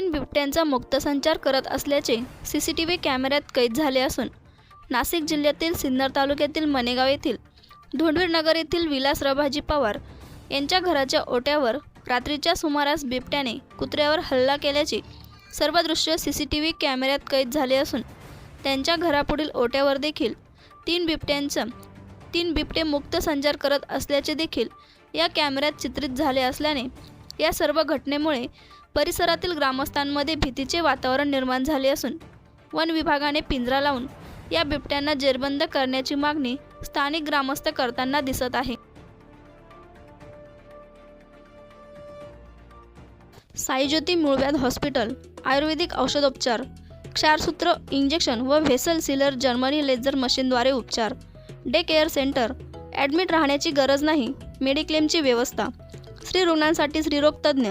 तीन बिबट्यांचा मुक्तसंचार करत असल्याचे सी सी टी व्ही कॅमेऱ्यात कैद झाले असून नाशिक जिल्ह्यातील सिन्नर तालुक्यातील मनेगाव येथील धोंडवीरनगर येथील विलास रभाजी पवार यांच्या घराच्या ओट्यावर रात्रीच्या सुमारास बिबट्याने कुत्र्यावर हल्ला केल्याचे सर्व दृश्य सी सी टी व्ही कॅमेऱ्यात कैद झाले असून त्यांच्या घरापुढील ओट्यावर देखील तीन बिबट्यांचं तीन बिबटे मुक्त संचार करत असल्याचे देखील या कॅमेऱ्यात चित्रित झाले असल्याने या सर्व घटनेमुळे परिसरातील ग्रामस्थांमध्ये भीतीचे वातावरण निर्माण झाले असून वन विभागाने पिंजरा लावून या बिबट्यांना जेरबंद करण्याची मागणी स्थानिक ग्रामस्थ करताना दिसत आहे. साईज्योती मूळव्याध हॉस्पिटल आयुर्वेदिक औषधोपचार क्षारसूत्र इंजेक्शन व व्हेसल सिलर जर्मनी लेझर मशीनद्वारे उपचार डे केअर सेंटर ॲडमिट राहण्याची गरज नाही मेडिक्लेमची व्यवस्था स्त्री रुग्णांसाठी स्त्रीरोग तज्ज्ञ